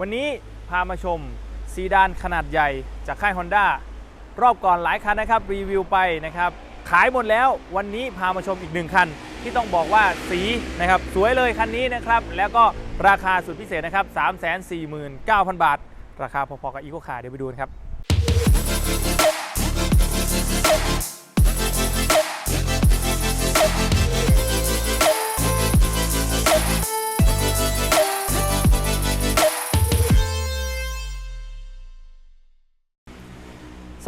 วันนี้พามาชมซีดานขนาดใหญ่จากค่าย Honda รอบก่อนหลายคันนะครับรีวิวไปนะครับ ขายหมดแล้ววันนี้พามาชมอีกหนึ่งคัน ที่ต้องบอกว่าสีนะครับสวยเลยคันนี้นะครับ แล้วก็ราคาสุดพิเศษนะครับ 349,000 บาท ราคาพอๆกับอีโคคาเดี๋ยวไปดูนครับ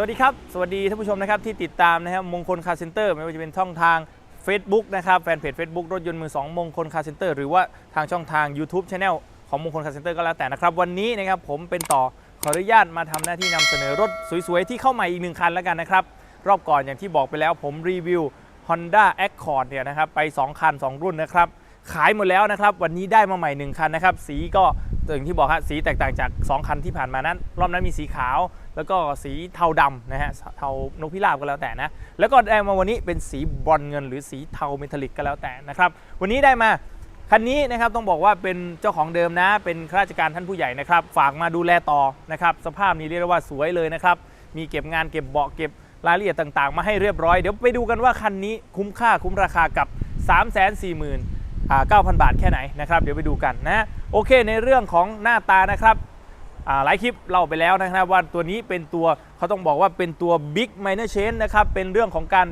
ดีครับ สวัสดีท่านผู้ชมนะครับที่ติดตามนะครับมงคลคาร์เซ็นเตอร์ไม่ว่าจะเป็นช่องทาง Facebook นะครับแฟนเพจ Facebook รถยนต์มือ2มงคลคาร์เซ็นเตอร์หรือว่าทางช่องทาง YouTube Channel ของมงคลคาร์เซ็นเตอร์ก็แล้วแต่นะครับ วันนี้นะครับผมเป็นต่อขออนุญาตมาทำหน้าที่นำเสนอรถสวยๆ ที่เข้าใหม่อีกหนึ่งคันแล้วกันนะครับ รอบก่อนอย่างที่บอกไปแล้วผมรีวิว Honda Accord เนี่ยนะครับไป 2 คัน 2 รุ่นนะครับขายหมดแล้วนะครับ วันนี้ได้มาใหม่ 1 คันนะครับ สีก็อย่างที่บอกฮะสีแตกต่างจาก 2 คันที่ผ่านมานั้น รอบนั้นมีสีขาว แล้วก็สีเทาดำนะฮะเทานกพิราบก็แล้วแต่นะแล้วก็ได้มาวันนี้เป็นสีบอนเงิน หรือสีเทาเมทัลลิกก็แล้วแต่นะครับวันนี้ได้มาคันนี้นะครับต้องบอกว่าเป็นเจ้าของเดิมนะ เป็นข้าราชการท่านผู้ใหญ่นะครับ ฝากมาดูแลต่อนะครับ สภาพนี้เรียกว่าสวยเลยนะครับ มีเก็บงานเก็บเบาะเก็บรายละเอียดต่างๆ มาให้เรียบร้อย เดี๋ยวไปดูกันว่าคันนี้คุ้มค่าคุ้มราคากับ 3 4 0 0 0 0 9,000 บาทแค่ไหนนะครับ เดี๋ยวไปดูกันนะ โอเคในเรื่องของหน้าตานะครับ หลายคลิปเล่าไปแล้วนะครับว่าตัวนี้เป็นตัวเขาต้องบอกว่าเป็นตัว Big Minor Change นะครับเป็นเรื่องของการ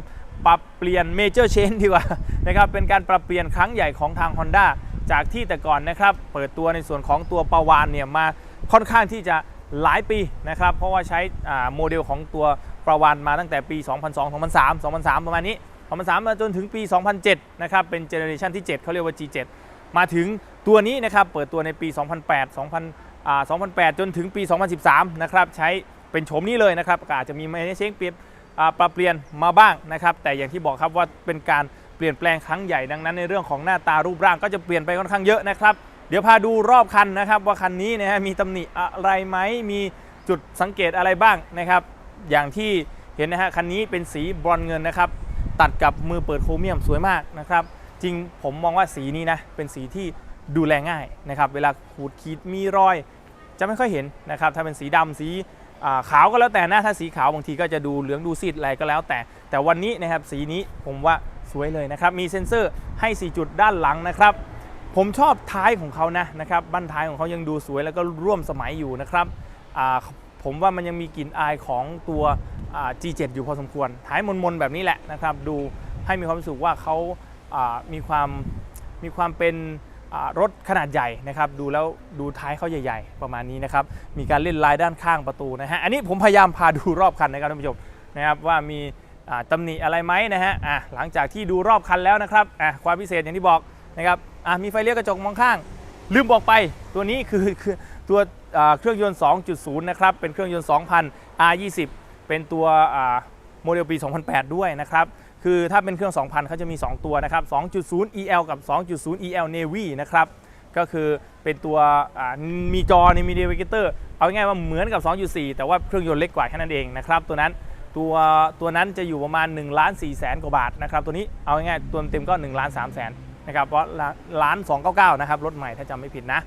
ปรับเปลี่ยน Major Change ดีกว่านะครับเป็นการปรับเปลี่ยนครั้งใหญ่ของทาง Honda จากที่แต่ก่อนนะครับเปิดตัวในส่วนของตัวปาวานเนี่ยมาค่อนข้างที่จะหลายปีนะครับเพราะว่าใช้โมเดลของตัวปาวานมาตั้งแต่ปี 2002 2003 2003 ประมาณนี้ 2003 มาจนถึงปี 2007 นะครับ เป็นเจเนอเรชันที่ 7 เขาเรียกว่า G7 มาถึงตัวนี้นะครับ เปิดตัวในปี 2008 200 2008 จนถึงปี 2013 นะครับใช้เป็นโฉมนี้เลยนะครับอาจจะมีไม่ได้เช็คเปลี่ยนปรับเปลี่ยนมาบ้างนะครับ แต่อย่างที่บอกครับว่าเป็นการเปลี่ยนแปลงครั้งใหญ่ดังนั้นในเรื่องของหน้าตารูปร่างก็จะเปลี่ยนไปค่อนข้างเยอะนะครับ เดี๋ยวพาดูรอบคันนะครับ ว่าคันนี้นะฮะมีตำหนิอะไรไหมมีจุดสังเกตอะไรบ้างนะครับ อย่างที่เห็นนะฮะคันนี้เป็นสีบรอนเงินนะครับ ตัดกับมือเปิดโครเมียมสวยมากนะครับ จริงผมมองว่าสีนี้นะเป็นสีที่ดูแลง่ายนะครับ เวลาขูดขีดมีรอย จะไม่ค่อยเห็นนะครับถ้าเป็นสีดำสีขาวก็แล้วแต่นะถ้าสีขาวบางทีก็จะดูเหลืองดูซีดอะไรก็แล้วแต่ แต่วันนี้นะครับสีนี้ผมว่าสวยเลยนะครับมีเซ็นเซอร์ให้ 4 จุดด้านหลังนะครับ ผมชอบท้ายของเขานะนะครับบั้นท้ายของเขายังดูสวยแล้วก็ร่วมสมัยอยู่นะครับผมว่ามันยังมีกลิ่นอายของตัว G7 อยู่พอสมควรท้ายมนๆแบบนี้แหละนะครับ ดูให้มีความรู้สึกว่าเขามีความมีความเป็น รถขนาดใหญ่นะครับดูแล้วดูท้ายเขาใหญ่ ๆ ประมาณนี้นะครับมีการเล่นลายด้านข้างประตูนะฮะอันนี้ผมพยายามพาดูรอบคันนะครับท่านผู้ชมนะครับว่ามีอ่าตำหนิอะไรไหมนะฮะอะหลังจากที่ดูรอบคันแล้วนะครับอะความพิเศษอย่างที่บอกนะครับอะมีไฟเลี้ยวกระจกมองข้าง ลืมบอกไปตัวนี้คือคือตัวเครื่องยนต์ 2.0 นะครับเป็นเครื่องยนต์ 2,000 R20 เป็นตัวโมเดลปี 2008 ด้วยนะครับ คือถ้าเป็นเครื่อง 2,000เขาจะมี 2 ตัวนะครับ 2.0 EL กับ 2.0 EL Navy นะครับ ก็คือเป็นตัวมีจอในมีเดวิเกเตอร์เอาง่ายๆว่าเหมือนกับ 2.4 แต่ว่าเครื่องยนต์เล็กกว่าแค่นั้นเองนะครับ ตัวนั้นตัวตัวนั้นจะอยู่ประมาณ1ล้าน4แสนกว่าบาทนะครับ ตัวนี้เอาง่ายๆตัวเต็มก็1ล้าน3แสนนะครับเพราะล้าน299นะครับรถใหม่ถ้าจำไม่ผิดนะ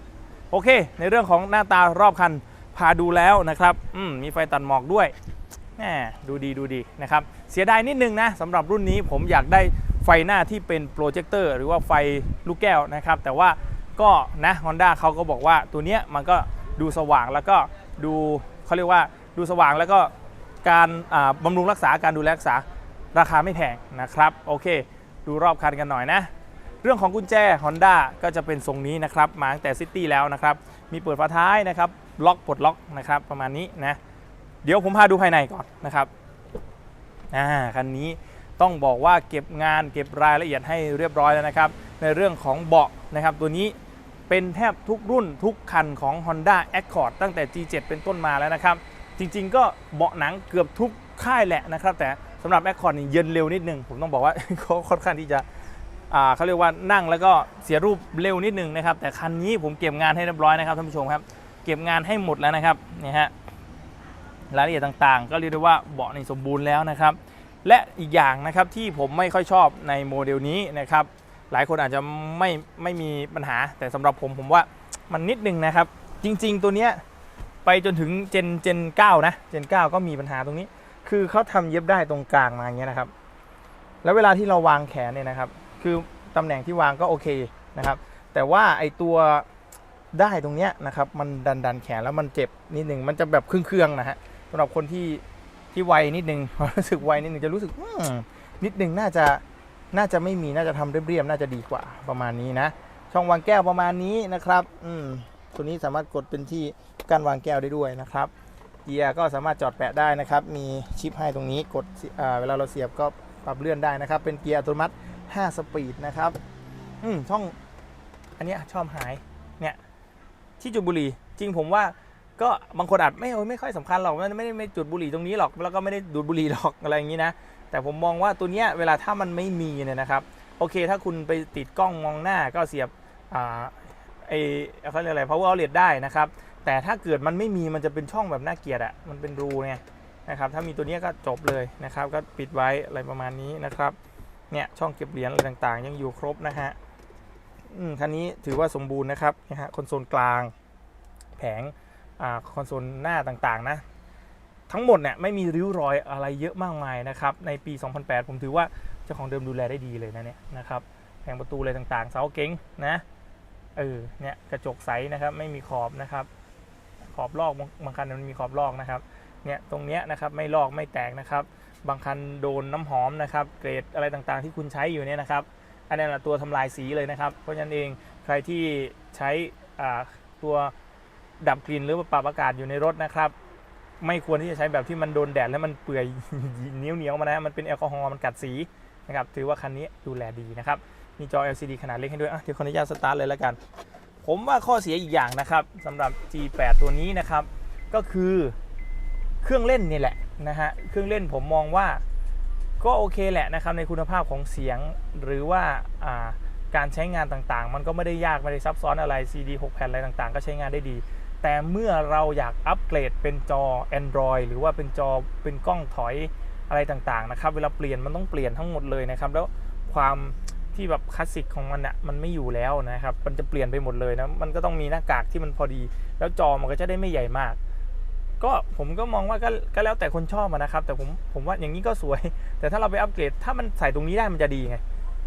โอเค ในเรื่องของหน้าตารอบคันพาดูแล้วนะครับมมีไฟตัดหมอกด้วยแหมดูดีดูดีนะครับ เสียดายนิดนึงนะสำหรับรุ่นนี้ผมอยากได้ไฟหน้าที่เป็นโปรเจคเตอร์หรือว่าไฟลูกแก้วนะครับ แต่ว่าก็นะ Honda เขาก็บอกว่าตัวเนี้ยมันก็ดูสว่างแล้วก็ดูเขาเรียกว่าดูสว่างแล้วก็การอ่าบำรุงรักษาการดูแลรักษาราคาไม่แพงนะครับโอเค ดูรอบคันกันหน่อยนะ เรื่องของกุญแจ Honda ก็จะเป็นทรงนี้นะครับ มาตั้งแต่ซิตี้แล้วนะครับ มีเปิดฝาท้ายนะครับ ล็อกปลดล็อกนะครับประมาณนี้นะ เดี๋ยวผมพาดูภายในก่อนนะครับ อ่าคันนี้ต้องบอกว่าเก็บงานเก็บรายละเอียดให้เรียบร้อยแล้วนะครับ ในเรื่องของเบาะนะครับ ตัวนี้เป็นแทบทุกรุ่นทุกคันของ Honda Accord ตั้งแต่ G7 เป็นต้นมาแล้วนะครับ จริงๆ ก็เบาะหนังเกือบทุกค่ายแหละนะครับ แต่สำหรับ Accord นี่เย็นเร็วนิดนึง ผมต้องบอกว่าเขาค่อนข้างที่จะเขาเรียกว่านั่งแล้วก็เสียรูปเร็วนิดนึงนะครับ แต่คันนี้ผมเก็บงานให้เรียบร้อยนะครับท่านผู้ชมครับ เก็บงานให้หมดแล้วนะครับนี่ฮะ รายละเอียดต่างๆ ก็เรียกได้ว่าเบาะในสมบูรณ์แล้วนะครับ และอีกอย่างนะครับที่ผมไม่ค่อยชอบในโมเดลนี้นะครับ หลายคนอาจจะไม่ไม่มีปัญหา แต่สำหรับผมผมว่ามันนิดนึงนะครับ จริง ๆ ตัวเนี้ยไปจนถึงเจนเจน9นะเจน9ก็มีปัญหาตรงนี้ คือเขาทำเย็บได้ตรงกลางมาอย่างเงี้ยนะครับ แล้วเวลาที่เราวางแขนเนี่ยนะครับ คือตำแหน่งที่วางก็โอเคนะครับ แต่ว่าไอตัวได้ตรงเนี้ยนะครับ มันดันดันแขนแล้วมันเจ็บนิดหนึ่งมันจะแบบเครื่องๆนะฮะ สำหรับคนที่ที่ไวนิดนึงรู้สึกไวนิดนึงจะรู้สึกนิดนึงน่าจะน่าจะไม่มีน่าจะทำเรียบๆน่าจะดีกว่าประมาณนี้นะ ช่องวางแก้วประมาณนี้นะครับ อืมตัวนี้สามารถกดเป็นที่การวางแก้วได้ด้วยนะครับเกียร์ก็สามารถจอดแปะได้นะครับ มีชิปให้ตรงนี้กดอ่าเวลาเราเสียบก็ปรับเลื่อนได้นะครับ เป็นเกียร์อัตโนมัติ 5 สปีดนะครับ อืมช่องอันนี้ชอบหายเนี่ยที่จุบุรีจริงผมว่า ก็บางคนอาจไม่โอ้ยไม่ค่อยสำคัญหรอกมันไม่ได้ไม่จุดบุหรี่ตรงนี้หรอก แล้วก็ไม่ได้ดูดบุหรี่หรอกอะไรอย่างนี้นะ แต่ผมมองว่าตัวเนี้ยเวลาถ้ามันไม่มีเนี่ยนะครับ โอเค ถ้าคุณไปติดกล้องมองหน้าก็เสียบอ่าไอเขาเรียกอะไร power outlet ได้นะครับ แต่ถ้าเกิดมันไม่มีมันจะเป็นช่องแบบน่าเกลียดอะมันเป็นรูไงนะครับถ้ามีตัวเนี้ยก็จบเลยนะครับ ก็ปิดไว้อะไรประมาณนี้นะครับเนี่ยช่องเก็บเหรียญอะไรต่างๆ ยังอยู่ครบนะฮะอืมคันนี้ถือว่าสมบูรณ์นะครับนะฮะคอนโซลกลางแผง คอนโซลหน้าต่างๆนะทั้งหมดเนี่ยไม่มีริ้วรอยอะไรเยอะมากมายนะครับในปี 2008 ผมถือว่าเจ้าของเดิมดูแลได้ดีเลยนะเนี่ยนะครับแผงประตูอะไรต่างๆ เสาเก๋งนะเออเนี่ยกระจกใสนะครับไม่มีขอบนะครับ ขอบลอกบางคันมันมีขอบลอกนะครับเนี่ยตรงเนี้ยนะครับไม่ลอกไม่แตกนะครับ บางคันโดนน้ำหอมนะครับ เกรดอะไรต่างๆ ที่คุณใช้อยู่เนี่ยนะครับอันนั้นแหละตัวทำลายสีเลยนะครับ เพราะฉะนั้นเองใครที่ใช้อ่าตัว ดับกลิ่นหรือว่าปรับอากาศอยู่ในรถนะครับ ไม่ควรที่จะใช้แบบที่มันโดนแดดแล้วมันเปื่อยเหนียวเนียวๆมานะมันเป็นแอลกอฮอล์มันกัดสีนะครับถือว่าคันนี้ดูแลดีนะครับมีจอ LCD ขนาดเล็กให้ด้วยอะเดี๋ยวขออนุญาตสตาร์ทเลยแล้วกัน ผมว่าข้อเสียอีกอย่างนะครับสำหรับ G8 ตัวนี้นะครับ ก็คือเครื่องเล่นนี่แหละนะฮะเครื่องเล่นผมมองว่าก็โอเคแหละนะครับในคุณภาพของเสียงหรือว่าอ่าการใช้งานต่างๆ มันก็ไม่ได้ยากไม่ได้ซับซ้อนอะไร CD 6 แผ่นอะไรต่างๆ ก็ใช้งานได้ดี แต่เมื่อเราอยากอัปเกรดเป็นจอ Android หรือว่าเป็นจอเป็นกล้องถอยอะไรต่างๆนะครับ เวลาเปลี่ยนมันต้องเปลี่ยนทั้งหมดเลยนะครับ แล้วความที่แบบคลาสสิกของมันอะมันไม่อยู่แล้วนะครับ มันจะเปลี่ยนไปหมดเลยนะ มันก็ต้องมีหน้ากากที่มันพอดี แล้วจอมันก็จะได้ไม่ใหญ่มาก ก็ผมก็มองว่าก็ก็แล้วแต่คนชอบนะครับ แต่ผมผมว่าอย่างนี้ก็สวย แต่ถ้าเราไปอัปเกรด ถ้ามันใส่ตรงนี้ได้มันจะดีไง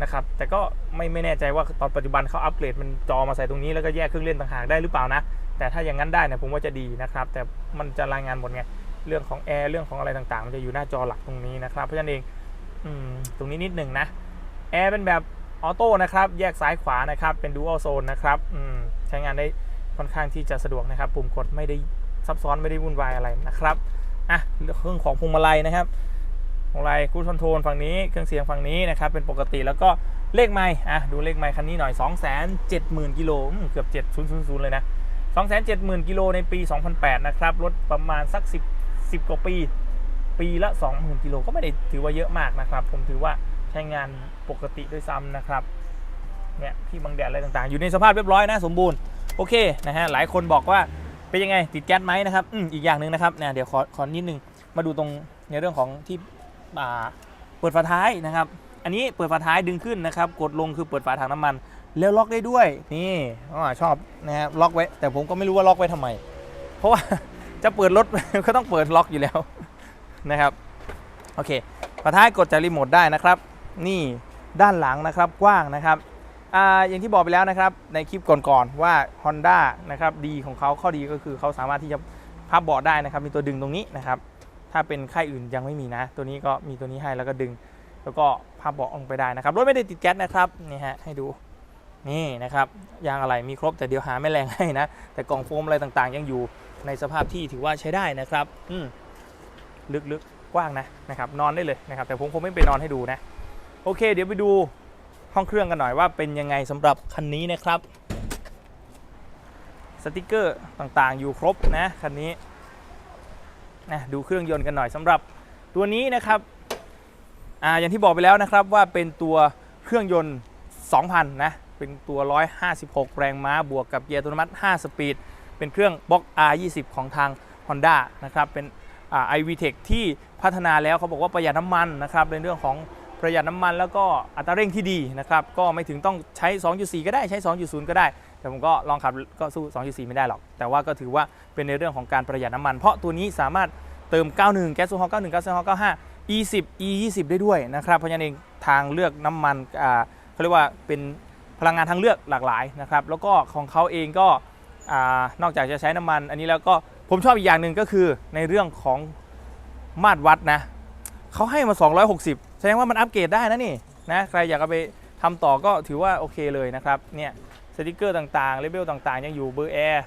นะครับ แต่ก็ไม่ไม่แน่ใจว่าตอนปัจจุบันเขาอัปเกรดมันจอมาใส่ตรงนี้แล้วก็แยกเครื่องเล่นต่างหากได้หรือเปล่านะ แต่ถ้าอย่างนั้นได้เนี่ยผมว่าจะดีนะครับ แต่มันจะรายงานหมดไงเรื่องของแอร์เรื่องของอะไรต่างๆ มันจะอยู่หน้าจอหลักตรงนี้นะครับ เพราะฉะนั้นเองอตรงนี้นิดหนึ่งนะแอร์เป็นแบบออโต้นะครับ แยกซ้ายขวานะครับเป็นดูอัลโซนนะครับใช้งานได้ค่อนข้างที่จะสะดวกนะครับ ปุ่มกดไม่ได้ซับซ้อนไม่ได้วุ่นวายอะไรนะครับอะเครื่องของพวงมาลัยนะครับพวงมาลัยกูดคอนโทรลฝั่งนี้เครื่องเสียงฝั่งนี้นะครับ เป็นปกติแล้วก็เลขไมค์อะดูเลขไมค์คันนี้หน่อย 270,000กิโลเกือบ 7000 เลยนะ 270,000 กิโลในปี 2008 นะครับ รถประมาณสัก 10 10 กว่าปี ปีละ 20,000 กิโลก็ไม่ได้ถือว่าเยอะมากนะครับ ผมถือว่าใช้งานปกติด้วยซ้ำนะครับ เนี่ยที่บังแดดอะไรต่างๆ อยู่ในสภาพเรียบร้อยนะสมบูรณ์ โอเคนะฮะ หลายคนบอกว่าเป็นยังไงติดแก๊สไหมนะครับ อืมอีกอย่างหนึ่งนะครับเนี่ยเดี๋ยวขอขอนิดนึง มาดูตรงในเรื่องของที่อ่าเปิดฝาท้ายนะครับ อันนี้เปิดฝาท้ายดึงขึ้นนะครับ กดลงคือเปิดฝาถังน้ำมัน แล้วล็อกได้ด้วยนี่อ๋อชอบนะครับล็อกไว้ แต่ผมก็ไม่รู้ว่าล็อกไว้ทำไม เพราะว่าจะเปิดรถก็ต้องเปิดล็อกอยู่แล้วนะครับโอเคฝาท้ายกดจากรีโมทได้นะครับ นี่ด้านหลังนะครับกว้างนะครับอ่าอย่างที่บอกไปแล้วนะครับในคลิปก่อนๆว่า Honda นะครับดีของเขาข้อดีก็คือเขาสามารถที่จะพับเบาะได้นะครับ มีตัวดึงตรงนี้นะครับ ถ้าเป็นค่ายอื่นยังไม่มีนะ ตัวนี้ก็มีตัวนี้ให้แล้วก็ดึง แล้วก็พับเบาะลงไปได้นะครับรถไม่ได้ติดแก๊สนะครับนี่ฮะให้ดู นี่นะครับยางอะไรมีครบแต่เดี๋ยวหาแม่แรงให้นะ แต่กล่องโฟมอะไรต่างๆ ยังอยู่ในสภาพที่ถือว่าใช้ได้นะครับอืมลึกๆกว้างนะนะครับ นอนได้เลยนะครับ แต่ผมคงไม่ไปนอนให้ดูนะ โอเค เดี๋ยวไปดูห้องเครื่องกันหน่อยว่าเป็นยังไงสำหรับคันนี้นะครับสติกเกอร์ต่างๆ อยู่ครบนะคันนี้นะดูเครื่องยนต์กันหน่อยสำหรับตัวนี้นะครับอ่าอย่างที่บอกไปแล้วนะครับว่าเป็นตัวเครื่องยนต์ 2,000 นะ เป็นตัว 156 แรงม้าบวกกับเกียร์อัตโนมัติ 5 สปีด เป็นเครื่องบล็อก R20 ของทาง Honda นะครับ เป็นอ่า iVTEC ที่พัฒนาแล้วเขาบอกว่าประหยัดน้ำมันนะครับ ในเรื่องของประหยัดน้ำมันแล้วก็อัตราเร่งที่ดีนะครับ ก็ไม่ถึงต้องใช้ 2.4 ก็ได้ใช้ 2.0 ก็ได้ แต่ผมก็ลองขับก็สู้ 2.4 ไม่ได้หรอก แต่ว่าก็ถือว่าเป็นในเรื่องของการประหยัดน้ำมัน เพราะตัวนี้สามารถเติม 91 แก๊สโซฮอล์91 แก๊สโซฮอล์95 E10 E20 ได้ด้วยนะครับ เพราะฉะนั้นเองทางเลือกน้ำมันอ่าเขาเรียกว่าเป็น พลังงานทางเลือกหลากหลายนะครับแล้วก็ของเขาเองก็นอกจากจะใช้น้ำมัน อันนี้แล้วก็ผมชอบอีกอย่างหนึ่งก็คือในเรื่องของมาตรวัดนะเขาให้มา 260 แสดงว่ามันอัปเกรดได้นะนี่นะใครอยากเอาไปทำต่อก็ถือว่าโอเคเลยนะครับเนี่ยสติกเกอร์ต่างๆเลเบลต่างๆ ยังอยู่เบอร์แอร์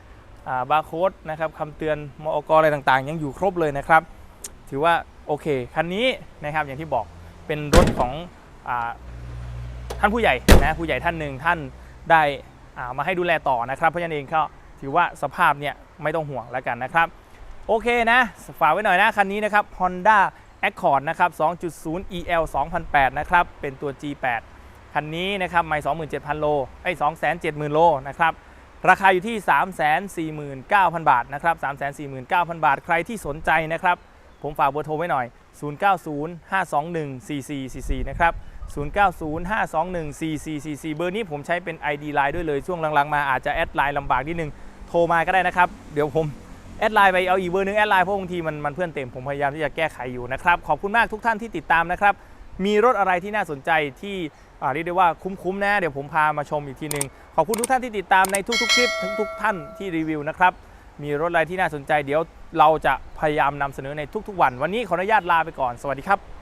บาร์โค้ดนะครับคำเตือนมอกอะไรต่างๆ ยังอยู่ครบเลยนะครับ ถือว่าโอเค คันนี้นะครับอย่างที่บอกเป็นรถของ ท่านผู้ใหญ่นะผู้ใหญ่ท่านหนึ่งท่านได้อ่ามาให้ดูแลต่อนะครับ เพราะฉะนั้นเองก็ถือว่าสภาพเนี่ยไม่ต้องห่วงแล้วกันนะครับ โอเคนะฝากไว้หน่อยนะคันนี้นะครับ Honda Accord นะครับ 2.0 EL 2008 นะครับ เป็นตัว G8 คันนี้นะครับไม่27,000 โลไอ้270,000 โลนะครับ ราคาอยู่ที่ 349,000 บาทนะครับ 349,000 บาท ใครที่สนใจนะครับ ผมฝากเบอร์โทรไว้หน่อย 0905214444 นะครับ 0905214444 เบอร์นี้ผมใช้เป็น ID Line ด้วยเลยช่วงหลังๆมาอาจจะแอดไลน์ลำบากนิดนึงโทรมาก็ได้นะครับ เดี๋ยวผมแอดไลน์ไปเอาอีกเบอร์นึงแอดไลน์เพราะบางทีมันมันเพื่อนเต็มผมพยายามที่จะแก้ไขอยู่นะครับขอบคุณมากทุกท่านที่ติดตามนะครับมีรถอะไรที่น่าสนใจที่เรียกได้ว่าคุ้มๆนะเดี๋ยวผมพามาชมอีกทีนึงขอบคุณทุกท่านที่ติดตามในทุกๆคลิปทุกๆท่านที่รีวิวนะครับมีรถอะไรที่น่าสนใจเดี๋ยวเราจะพยายามนำเสนอในทุกๆวัน วันนี้ขออนุญาตลาไปก่อนสวัสดีครับ